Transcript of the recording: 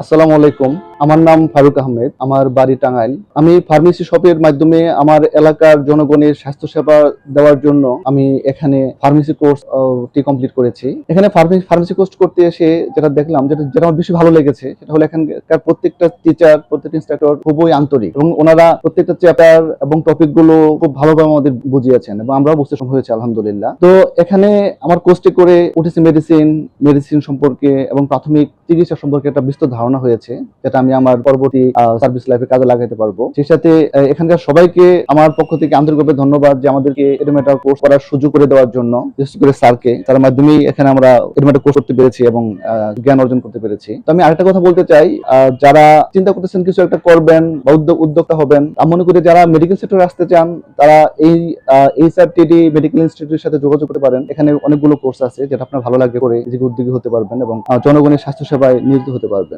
আসসালামু আলাইকুম। আমার নাম ফারুক আহমেদ, আমার বাড়ি টাঙ্গাইল। আমি ফার্মেসি শপের মাধ্যমে আমার এলাকার জনগণের স্বাস্থ্যসেবা দেওয়ার জন্য আমি এখানে ফার্মেসি কোর্স টি কমপ্লিট করেছি। এখানে ফার্মেসি কোর্স করতে এসে যেটা দেখলাম, যেটা যেটা আমার বেশি ভালো লেগেছে, সেটা হলো এখানকার প্রত্যেকটা টিচার প্রত্যেকটা ইনস্ট্রাক্টর খুবই আন্তরিক এবং ওনারা প্রত্যেকটা চ্যাপ্টার এবং টপিকগুলো খুব ভালোভাবে আমাদের বুঝিয়েছেন এবং আমরাও বুঝতে সম্ভব হয়েছে, আলহামদুলিল্লাহ। তো এখানে আমার কোর্সটি করে উঠেছে মেডিসিন মেডিসিন সম্পর্কে এবং প্রাথমিক চিকিৎসা সম্পর্কে একটা বিস্তর ধারণা হয়েছে, যেটা আমি আমার পরবর্তী সার্ভিস লাইফে কাজে লাগাতে পারব। সেই সাথে এখানকার সবাইকে আমার পক্ষ থেকে আন্তরিকভাবে ধন্যবাদ যে আমাদেরকে এরকম একটা কোর্স করার সুযোগ করে দেওয়ার জন্য, বিশেষ করে স্যারকে। তার মাধ্যমেই এখানে আমরা এরকম একটা কোর্স করতে পেরেছি এবং জ্ঞান অর্জন করতে পেরেছি। তো আমি আরেকটা কথা বলতে চাই যারা চিন্তা করতেছেন কিছু একটা করবেন, বা উদ্যোগ, উদ্যোক্তা হবেন, আমি মনে করি যারা মেডিকেল সেক্টরে আসতে চান, তারা এই এইচআরটিডি মেডিকেল ইনস্টিটিউটের সাথে যোগাযোগ করতে পারেন। এখানে অনেকগুলো কোর্স আছে যেটা আপনার ভালো লাগবে করে নিজেকে উদ্যোগী হতে পারবেন এবং জনগণের স্বাস্থ্য সেবায় নিয়োজিত হতে পারবেন।